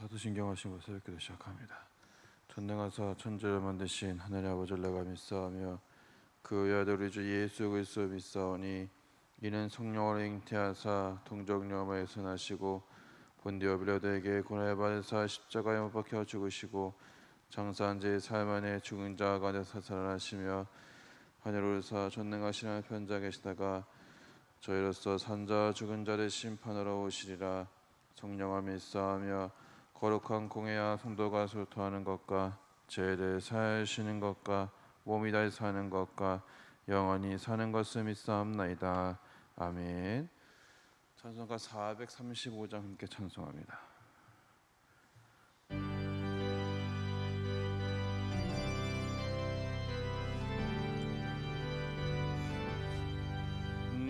사도신경 하신 것을 새벽기도 시작합니다. 전능하사 천지를 만드신 하나님 아버지를 내가 믿사하며 그 외아들 우리 주 예수 그리스도 믿사오니 이는 성령으로 잉태하사 동정녀마에 선하시고 본디오 빌라도에게 고난을 받으사 십자가에 못 박혀 죽으시고 장사한 지 사흘 만에 죽은 자 가운데서 살아나시며 하늘로서 전능하신 하나님 편자 계시다가 저희로서 산자 죽은 자를 심판하러 오시리라 성령을 믿사하며 거룩한 공회와 성도가 소통하는 것과 죄를 사하시는 것과 몸이 다시 사는 것과 영원히 사는 것을 믿사옵나이다. 아멘. 찬송가 435장 함께 찬송합니다.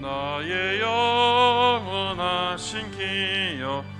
나의 영원하신 기여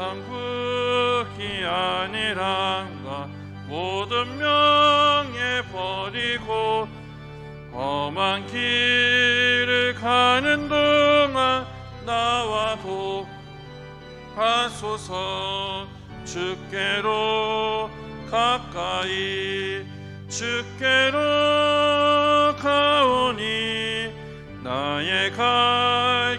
상국이 아니란가 모든 명예 버리고 험한 길을 가는 동안 나와 동하소서 주께로 가까이 주께로 가오니 나의 갈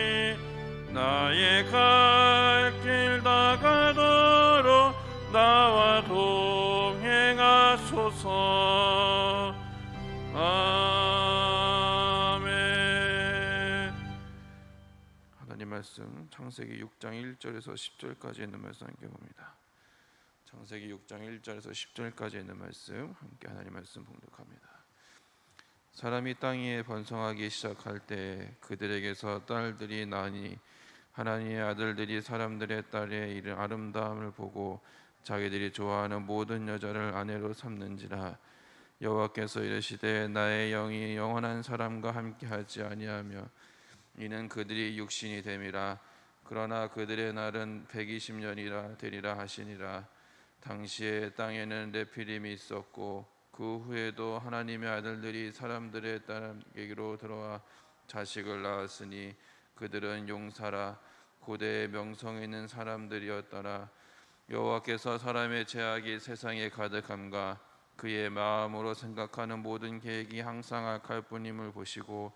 말씀 창세기 6장 1절에서 10절까지 있는 말씀 함께 봅니다. 창세기 6장 1절에서 10절까지 있는 말씀 함께 하나님 말씀 봉독합니다. 사람이 땅 위에 번성하기 시작할 때 그들에게서 딸들이 나니 하나님의 아들들이 사람들의 딸의 이른 아름다움을 보고 자기들이 좋아하는 모든 여자를 아내로 삼는지라. 여호와께서 이르시되 나의 영이 영원한 사람과 함께하지 아니하며 이는 그들이 육신이 됨이라. 그러나 그들의 날은 120년이라 되리라 하시니라. 당시에 땅에는 레피림이 있었고 그 후에도 하나님의 아들들이 사람들의 딸에게로 들어와 자식을 낳았으니 그들은 용사라. 고대의 명성에 있는 사람들이었더라. 여호와께서 사람의 죄악이 세상에 가득함과 그의 마음으로 생각하는 모든 계획이 항상 악할 뿐임을 보시고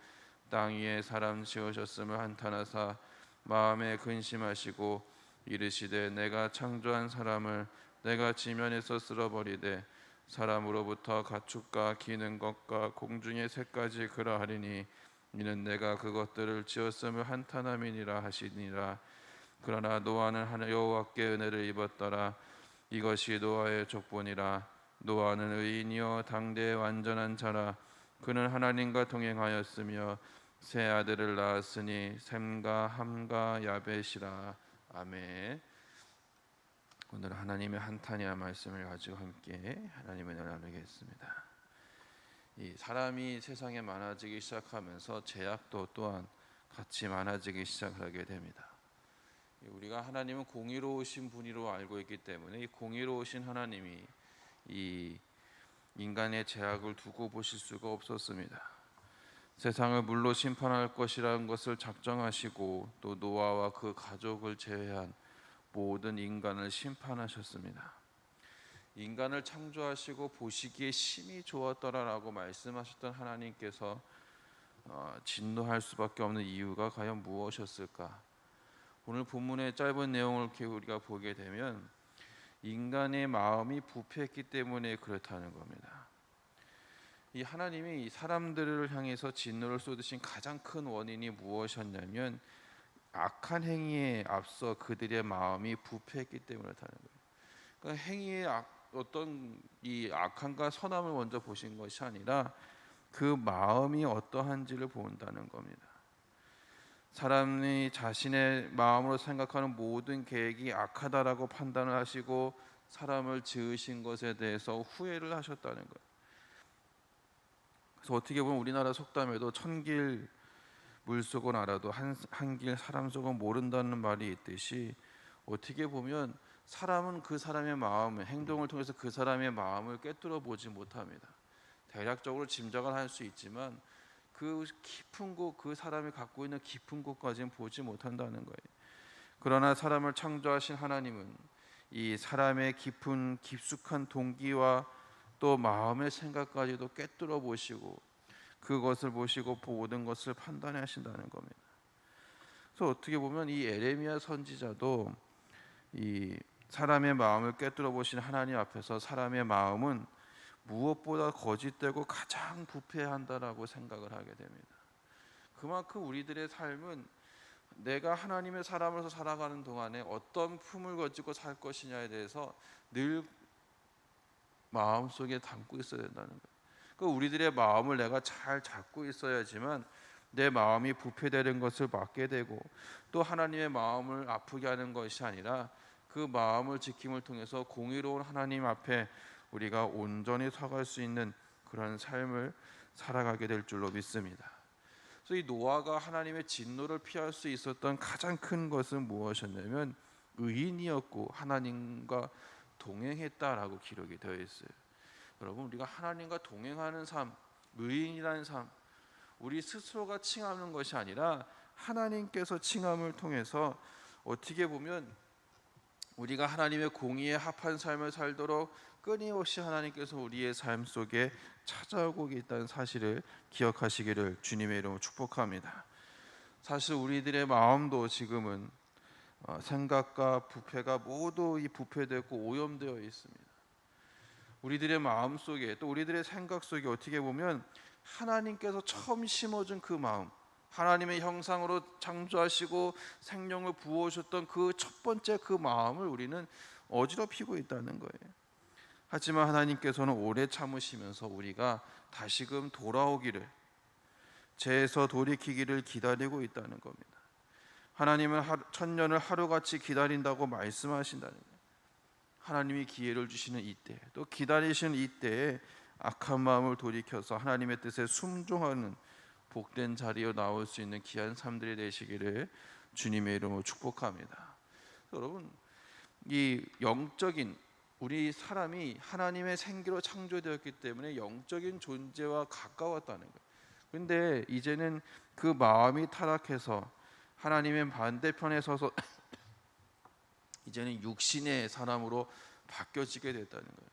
땅 위에 사람 지으셨음을 한탄하사 마음에 근심하시고 이르시되 내가 창조한 사람을 내가 지면에서 쓸어버리되 사람으로부터 가축과 기는 것과 공중의 새까지 그러하리니 이는 내가 그것들을 지었음을 한탄함이니라 하시니라. 그러나 노아는 하늘 여호와께 은혜를 입었더라. 이것이 노아의 족본이라. 노아는 의인이요 당대의 완전한 자라. 그는 하나님과 동행하였으며 세 아들을 낳았으니 셈과 함과 야벳이라 아멘 오늘 하나님의 한탄이야 말씀을 가지고 함께 하나님의 나누겠습니다. 이 사람이 세상에 많아지기 시작하면서 제약도 또한 같이 많아지기 시작하게 됩니다. 우리가 하나님은 공의로우신 분이로 알고 있기 때문에 이 공의로우신 하나님이 이 인간의 제약을 두고 보실 수가 없었습니다. 세상을 물로 심판할 것이라는 것을 작정하시고 또 노아와 그 가족을 제외한 모든 인간을 심판하셨습니다. 인간을 창조하시고 보시기에 심히 좋았더라라고 말씀하셨던 하나님께서 어, 진노할 수밖에 없는 이유가 과연 무엇이었을까? 오늘 본문의 짧은 내용을 우리가 보게 되면 인간의 마음이 부패했기 때문에 그렇다는 겁니다. 이 하나님이 사람들을 향해서 진노를 쏟으신 가장 큰 원인이 무엇이었냐면 악한 행위에 앞서 그들의 마음이 부패했기 그렇다는 거예요. 그러니까 행위의 악, 어떤 이 악함과 선함을 먼저 보신 것이 아니라 그 마음이 어떠한지를 본다는 겁니다. 사람이 자신의 마음으로 생각하는 모든 계획이 악하다라고 판단을 하시고 사람을 지으신 것에 대해서 후회를 하셨다는 거예요. 그래서 어떻게 보면 우리나라 속담에도 천길 물속은 알아도 한길 사람 속은 모른다는 말이 있듯이 어떻게 보면 사람은 그 사람의 마음, 행동을 통해서 그 사람의 마음을 꿰뚫어 보지 못합니다. 대략적으로 짐작을 할 수 있지만 그 깊은 곳, 그 사람이 갖고 있는 깊은 곳까지는 보지 못한다는 거예요. 그러나 사람을 창조하신 하나님은 이 사람의 깊은 깊숙한 동기와 또 마음의 생각까지도 꿰뚫어 보시고 그것을 보시고 모든 것을 판단하신다는 겁니다. 그래서 어떻게 보면 이 에레미야 선지자도 이 사람의 마음을 꿰뚫어 보신 하나님 앞에서 사람의 마음은 무엇보다 거짓되고 가장 부패한다라고 생각을 하게 됩니다. 그만큼 우리들의 삶은 내가 하나님의 사람으로서 살아가는 동안에 어떤 품을 가지고 살 것이냐에 대해서 늘 마음속에 담고 있어야 된다는 거예요. 그 우리들의 마음을 내가 잘 잡고 있어야지만 내 마음이 부패되는 것을 막게 되고 또 하나님의 마음을 아프게 하는 것이 아니라 그 마음을 지킴을 통해서 공의로운 하나님 앞에 우리가 온전히 서갈 수 있는 그런 삶을 살아가게 될 줄로 믿습니다. 그래서 이 노아가 하나님의 진노를 피할 수 있었던 가장 큰 것은 무엇이었냐면 의인이었고 하나님과 동행했다라고 기록이 되어 있어요. 여러분 우리가 하나님과 동행하는 삶, 의인이라는 삶, 우리 스스로가 칭하는 것이 아니라 하나님께서 칭함을 통해서 어떻게 보면 우리가 하나님의 공의에 합한 삶을 살도록 끊임없이 하나님께서 우리의 삶 속에 찾아오고 있다는 사실을 기억하시기를 주님의 이름으로 축복합니다. 사실 우리들의 마음도 지금은 어, 생각과 부패가 모두 이 부패되고 오염되어 있습니다. 우리들의 마음 속에 또 우리들의 생각 속에 어떻게 보면 하나님께서 처음 심어준 그 마음, 하나님의 형상으로 창조하시고 생명을 부어주셨던 그 첫 번째 그 마음을 우리는 어지럽히고 있다는 거예요. 하지만 하나님께서는 오래 참으시면서 우리가 다시금 돌아오기를 죄에서 돌이키기를 기다리고 있다는 겁니다. 하나님은 천년을 하루같이 기다린다고 말씀하신다는. 하나님이 기회를 주시는 이때 또 기다리시는 이때에 악한 마음을 돌이켜서 하나님의 뜻에 순종하는 복된 자리에 나올 수 있는 귀한 삶들이 되시기를 주님의 이름으로 축복합니다. 여러분 이 영적인 우리 사람이 하나님의 생기로 창조되었기 때문에 영적인 존재와 가까웠다는 거예요. 근데 이제는 그 마음이 타락해서 하나님의 반대편에 서서 이제는 육신의 사람으로 바뀌어지게 됐다는 거예요.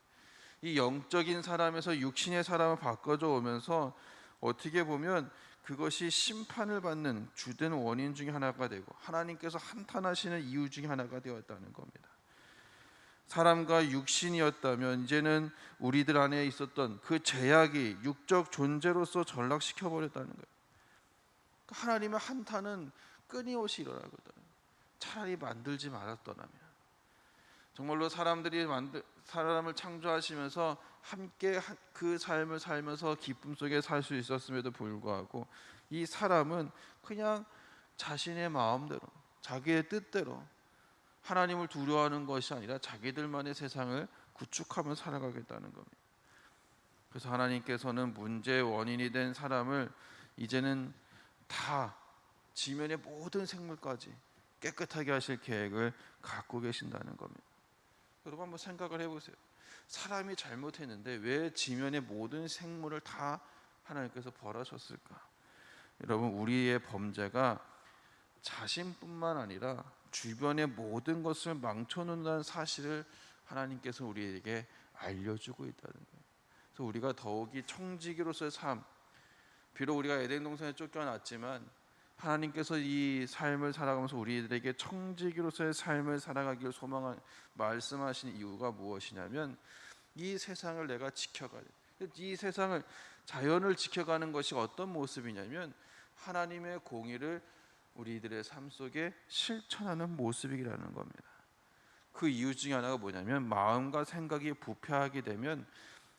이 영적인 사람에서 육신의 사람을 바꿔져 오면서 어떻게 보면 그것이 심판을 받는 주된 원인 중에 하나가 되고 하나님께서 한탄하시는 이유 중에 하나가 되었다는 겁니다. 사람과 육신이었다면 이제는 우리들 안에 있었던 그 제약이 육적 존재로서 전락시켜 버렸다는 거예요. 그러니까 하나님의 한탄은 끊임없이 일어나거든. 차라리 만들지 말았더라면. 정말로 사람들이 만들 사람을 창조하시면서 함께 그 삶을 살면서 기쁨 속에 살 수 있었음에도 불구하고 이 사람은 그냥 자신의 마음대로 자기의 뜻대로 하나님을 두려워하는 것이 아니라 자기들만의 세상을 구축하며 살아가겠다는 겁니다. 그래서 하나님께서는 문제의 원인이 된 사람을 이제는 다 지면의 모든 생물까지 깨끗하게 하실 계획을 갖고 계신다는 겁니다. 여러분 한번 생각을 해보세요. 사람이 잘못했는데 왜 지면의 모든 생물을 다 하나님께서 벌하셨을까? 여러분 우리의 범죄가 자신뿐만 아니라 주변의 모든 것을 망쳐놓는다는 사실을 하나님께서 우리에게 알려주고 있다는 거예요. 그래서 우리가 더욱이 청지기로서의 삶, 비록 우리가 에덴 동산에 쫓겨났지만 하나님께서 이 삶을 살아가면서 우리들에게 청지기로서의 삶을 살아가기를 소망한 말씀하신 이유가 무엇이냐면 이 세상을 내가 지켜가야 돼. 이 세상을 자연을 지켜가는 것이 어떤 모습이냐면 하나님의 공의를 우리들의 삶 속에 실천하는 모습이라는 겁니다. 그 이유 중에 하나가 뭐냐면 마음과 생각이 부패하게 되면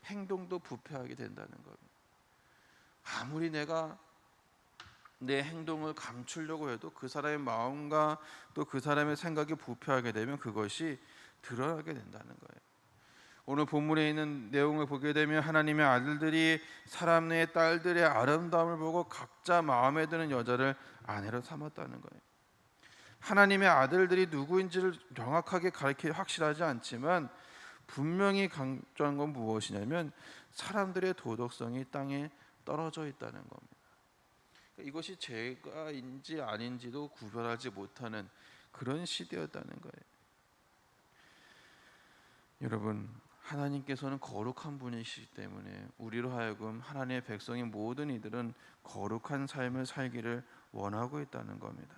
행동도 부패하게 된다는 겁니다. 아무리 내가 내 행동을 감추려고 해도 그 사람의 마음과 또 그 사람의 생각이 부패하게 되면 그것이 드러나게 된다는 거예요. 오늘 본문에 있는 내용을 보게 되면 하나님의 아들들이 사람의 딸들의 아름다움을 보고 각자 마음에 드는 여자를 아내로 삼았다는 거예요. 하나님의 아들들이 누구인지를 정확하게 가르치 확실하지 않지만 분명히 강조한 건 무엇이냐면 사람들의 도덕성이 땅에 떨어져 있다는 겁니다. 그러니까 이것이 죄가인지 아닌지도 구별하지 못하는 그런 시대였다는 거예요. 여러분 하나님께서는 거룩한 분이시기 때문에 우리로 하여금 하나님의 백성인 모든 이들은 거룩한 삶을 살기를 원하고 있다는 겁니다.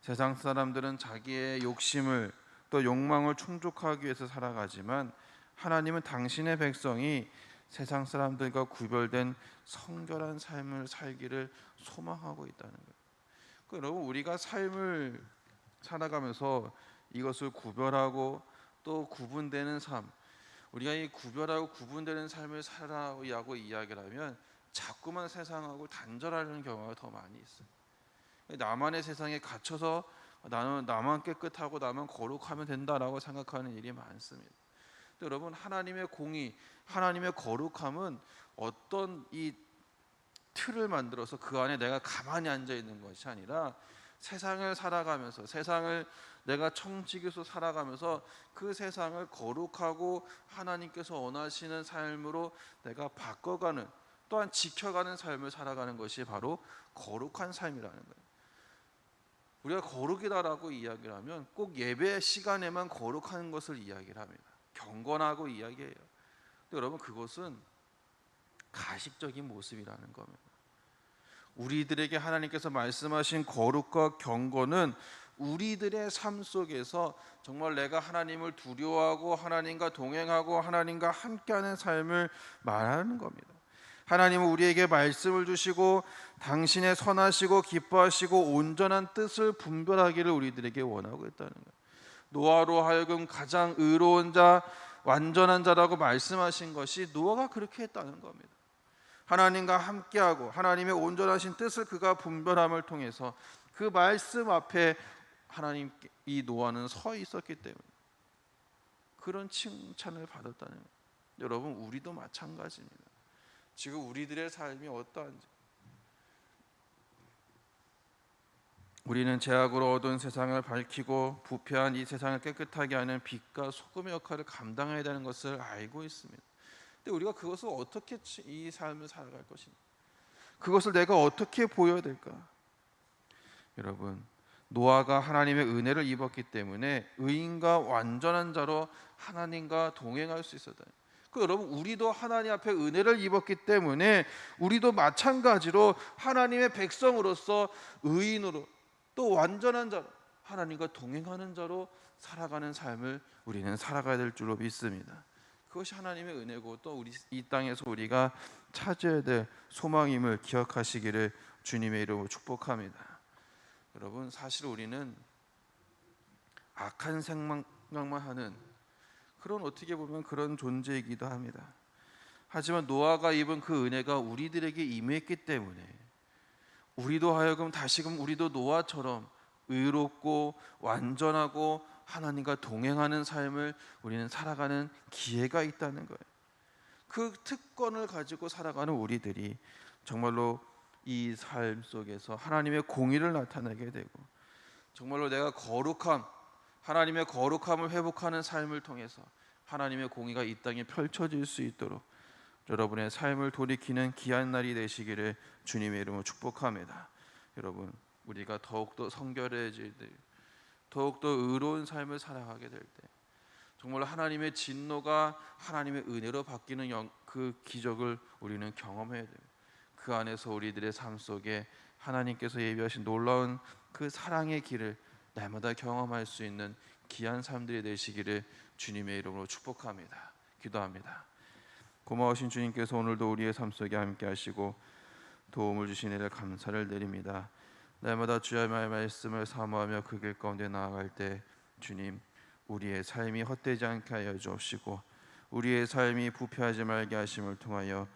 세상 사람들은 자기의 욕심을 또 욕망을 충족하기 위해서 살아가지만 하나님은 당신의 백성이 세상 사람들과 구별된 성결한 삶을 살기를 소망하고 있다는 거예요. 그 여러분 우리가 삶을 살아가면서 이것을 구별하고 또 구분되는 삶, 우리가 이 구별하고 구분되는 삶을 살아야고 이야기를 하면 자꾸만 세상하고 단절하는 경우가 더 많이 있어요. 나만의 세상에 갇혀서 나는 나만 깨끗하고 나만 거룩하면 된다라고 생각하는 일이 많습니다. 여러분 하나님의 공의, 하나님의 거룩함은 어떤 이 틀을 만들어서 그 안에 내가 가만히 앉아 있는 것이 아니라 세상을 살아가면서 세상을 내가 청지기로 살아가면서 그 세상을 거룩하고 하나님께서 원하시는 삶으로 내가 바꿔가는 또한 지켜가는 삶을 살아가는 것이 바로 거룩한 삶이라는 거예요. 우리가 거룩이다라고 이야기를 하면 꼭 예배 시간에만 거룩한 것을 이야기를 합니다. 경건하고 이야기해요. 여러분 그것은 가식적인 모습이라는 겁니다. 우리들에게 하나님께서 말씀하신 거룩과 경건은 우리들의 삶 속에서 정말 내가 하나님을 두려워하고 하나님과 동행하고 하나님과 함께하는 삶을 말하는 겁니다. 하나님은 우리에게 말씀을 주시고 당신의 선하시고 기뻐하시고 온전한 뜻을 분별하기를 우리들에게 원하고 있다는 거예요. 노아로 하여금 가장 의로운 자, 완전한 자라고 말씀하신 것이 노아가 그렇게 했다는 겁니다. 하나님과 함께하고 하나님의 온전하신 뜻을 그가 분별함을 통해서 그 말씀 앞에 하나님 이 노아는 서 있었기 때문에 그런 칭찬을 받았다는 거예요. 여러분 우리도 마찬가지입니다. 지금 우리들의 삶이 어떠한지 우리는 죄악으로 얻은 세상을 밝히고 부패한 이 세상을 깨끗하게 하는 빛과 소금의 역할을 감당해야 되는 것을 알고 있습니다. 근데 우리가 그것을 어떻게 이 삶을 살아갈 것인가? 그것을 내가 어떻게 보여야 될까? 여러분, 노아가 하나님의 은혜를 입었기 때문에 의인과 완전한 자로 하나님과 동행할 수 있었다. 그 여러분 우리도 하나님 앞에 은혜를 입었기 때문에 우리도 마찬가지로 하나님의 백성으로서 의인으로 또 완전한 자로 하나님과 동행하는 자로 살아가는 삶을 우리는 살아가야 될 줄로 믿습니다. 그것이 하나님의 은혜고 또 우리 이 땅에서 우리가 찾아야 될 소망임을 기억하시기를 주님의 이름으로 축복합니다. 여러분 사실 우리는 악한 생각만 하는 그런 어떻게 보면 그런 존재이기도 합니다. 하지만 노아가 입은 그 은혜가 우리들에게 임했기 때문에 우리도 하여금 다시금 우리도 노아처럼 의롭고 완전하고 하나님과 동행하는 삶을 우리는 살아가는 기회가 있다는 거예요. 그 특권을 가지고 살아가는 우리들이 정말로 이 삶 속에서 하나님의 공의를 나타내게 되고 정말로 내가 거룩함 하나님의 거룩함을 회복하는 삶을 통해서 하나님의 공의가 이 땅에 펼쳐질 수 있도록 여러분의 삶을 돌이키는 귀한 날이 되시기를 주님의 이름으로 축복합니다. 여러분 우리가 더욱더 성결해질 때 더욱더 의로운 삶을 살아가게 될 때 정말 하나님의 진노가 하나님의 은혜로 바뀌는 그 기적을 우리는 경험해야 돼요. 그 안에서 우리들의 삶 속에 하나님께서 예비하신 놀라운 그 사랑의 길을 날마다 경험할 수 있는 귀한 삶들이 되시기를 주님의 이름으로 축복합니다. 기도합니다. 고마우신 주님께서 오늘도 우리의 삶 속에 함께 하시고 도움을 주시니 감사를 드립니다. 날마다 주의 말씀을 사모하며 그 길 가운데 나아갈 때 주님 우리의 삶이 헛되지 않게 하여 주옵시고 우리의 삶이 부패하지 말게 하심을 통하여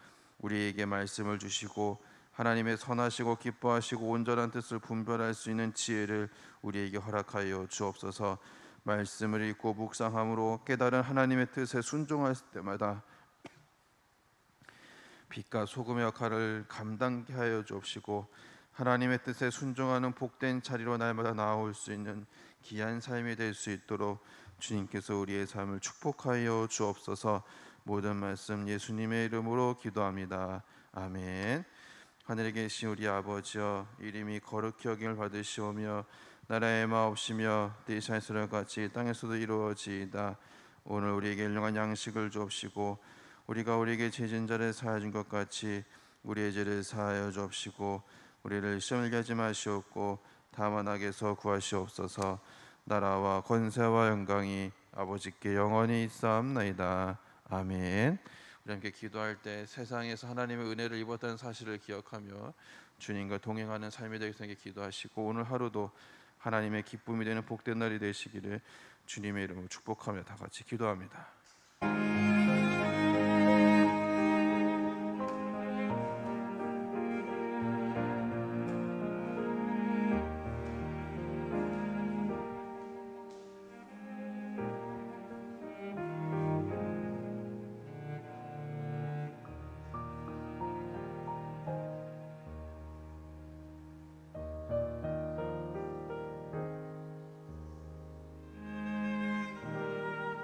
우리에게 말씀을 주시고 하나님의 선하시고 기뻐하시고 온전한 뜻을 분별할 수 있는 지혜를 우리에게 허락하여 주옵소서. 말씀을 읽고 묵상함으로 깨달은 하나님의 뜻에 순종할 때마다 빛과 소금의 역할을 감당케 하여 주옵시고 하나님의 뜻에 순종하는 복된 자리로 날마다 나아올 수 있는 귀한 삶이 될 수 있도록 주님께서 우리의 삶을 축복하여 주옵소서. 모든 말씀 예수님의 이름으로 기도합니다. 아멘. 하늘에 계신 우리 아버지여 이름이 거룩히 여김을 받으시오며 나라의 마옵시며 대산에서 같이 땅에서도 이루어지이다. 오늘 우리에게 일용한 양식을 주옵시고 우리가 우리에게 죄진 자를 사하여 준 것 같이 우리의 죄를 사하여 주옵시고 우리를 시험을 하지 마시옵고 다만 악에서 구하시옵소서. 나라와 권세와 영광이 아버지께 영원히 있사옵나이다. 아멘. 우리 함께 기도할 때 세상에서 하나님의 은혜를 입었다는 사실을 기억하며 주님과 동행하는 삶이 되기 위해 기도하시고 오늘 하루도 하나님의 기쁨이 되는 복된 날이 되시기를 주님의 이름으로 축복하며 다 같이 기도합니다.